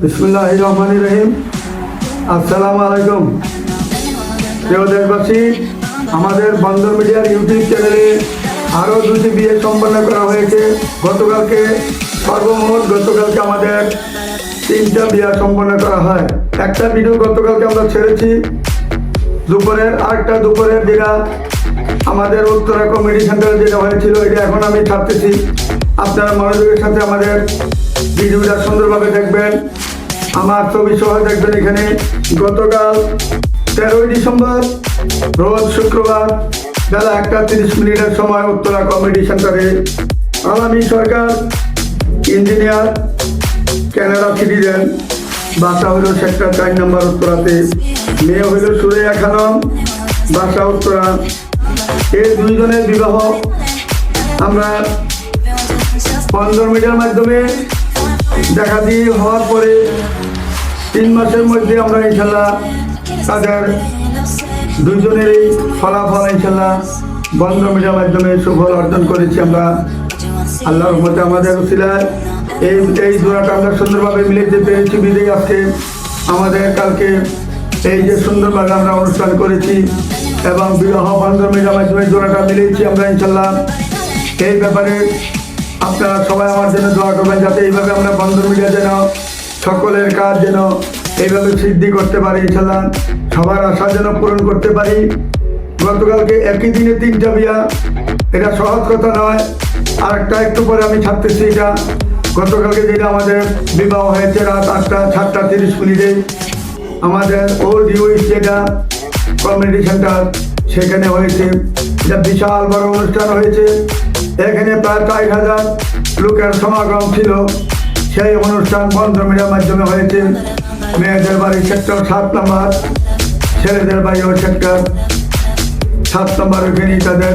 বিসমুল্লাহ রহিম। আলাইকুম। প্রিয় দেশবাসী, আমাদের বন্দর মিডিয়ার ইউটিউব চ্যানেলে আরও দুটি বিয়ে সম্পন্ন করা হয়েছে। গতকালকে, সর্বমোট গতকালকে আমাদের তিনটা বিয়ে সম্পন্ন করা হয়। একটা ভিডিও গতকালকে আমরা ছেড়েছি। দুপুরের আরেকটা দুপুরের যেটা আমাদের উত্তরা কমিটি সেন্টারে যেটা হয়েছিল, এটা এখন আমি ছাড়তেছি। আপনারা মনোযোগের সাথে আমাদের ভিডিওটা সুন্দরভাবে দেখবেন। আমার ছবি সহ দেখবেন এখানে। গতকাল তেরোই ডিসেম্বর, রোজ শুক্রবার বেলা একটা তিরিশ মিনিটের সময় উত্তরা কমিটি সেন্টারে আলামী সরকার, ইঞ্জিনিয়ার ক্যানাডা সিটিজেন বাসা হইল সেক্টর চার নম্বর উত্তরাতে, মেয়ে হইল সুরেয়া খানম, বাসা উত্তরা। এই দুইজনের বিবাহ আমরা বন্দর মিডিয়ার মাধ্যমে দেখা দিয়ে হওয়ার পরে তিন মাসের মধ্যে আমরা ইনশাল্লাহ তাদের দুজনেরই ফলাফল ইনশাল্লাহ বন্দর মিডিয়ার মাধ্যমে সুফল অর্জন করেছি আমরা। আল্লাহর মধ্যে আমাদের উসিলায় এই এই জোড়াটা আমরা সুন্দরভাবে মিলাইতে পেরেছি। বিদেই আজকে আমাদের কালকে এই যে সুন্দরভাবে আমরা অনুষ্ঠান করেছি এবং বিবাহ বন্ধন মিডিয়ার মাধ্যমে জোড়াটা মিলিয়েছি আমরা ইনশাল্লাহ। এই ব্যাপারে আপনারা সবাই আমার জন্য দোয়া করবেন যাতে এইভাবে আমরা মিডিয়া যেন সকলের কাজ যেন এইভাবে সিদ্ধি করতে পারি ইনশাল্লাহ। সবার আশা যেন পূরণ করতে পারি। গতকালকে একই দিনে তিনটা বিয়া এটা সহজ কথা নয়। আর একটা একটু পরে আমি ছাড়তেছি এটা। গতকালকে যেটা আমাদের বিবাহ হয়েছে রাত আটটা, সাতটা তিরিশ মিনিটে। আমাদের ওল্ড ইউইস যেটা কমিউনিটি সেন্টার সেখানে হয়েছে। এটা বিশাল বড় অনুষ্ঠান হয়েছে। এখানে প্রায় চার হাজার লোকের সমাগম ছিল। সেই অনুষ্ঠান বন্ধ মিডিয়ার মাধ্যমে হয়েছে। মেয়েদের বাড়ি সেক্টর সাত নম্বর, ছেলেদের বাড়িও সেক্টর সাত নম্বর ওখানেই তাদের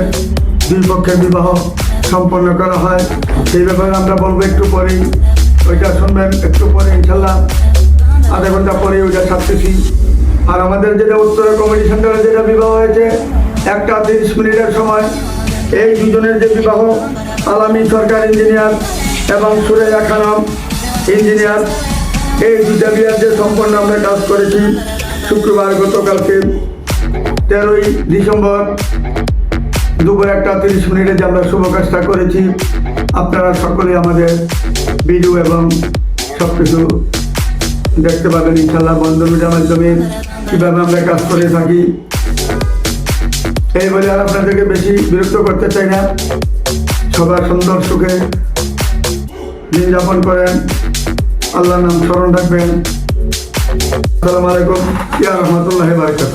দুই পক্ষের বিবাহ সম্পন্ন করা হয়। সেই ব্যাপারে আমরা বলব একটু পরেই। ওইটা শুনবেন একটু পরে, ইনশাল্লাহ। আধা ঘণ্টা পরে ওইটা ছাড়তেছি আর আমাদের যেটা উত্তরা কমিটি সেন্টারে যেটা বিবাহ হয়েছে একটা তিরিশ মিনিটের সময়। এই দুজনের যে বিবাহ, আলামী সরকার ইঞ্জিনিয়ার এবং সুরেয়া খানম ইঞ্জিনিয়ার এই দুটা বিয়ার যে সম্পন্ন আমরা কাজ করেছি শুক্রবার গতকালকে তেরোই ডিসেম্বর দুপুর একটা তিরিশ মিনিটে যে আমরা শুভ কাজটা করেছি। আপনারা সকলে আমাদের ভিডিও এবং সব কিছু দেখতে পাবেন ইনশাল্লাহ বন্ধ মিডিয়ার মাধ্যমে কীভাবে আমরা কাজ করে থাকি। এই বলে আর আপনাদেরকে বেশি বিরক্ত করতে চাই না। সবার সুন্দর সুখে দিন যাপন করেন। আল্লাহর নাম স্মরণ রাখবেন। আসসালামু আলাইকুম। ইয়া রহমতুল্লাহ বারকাত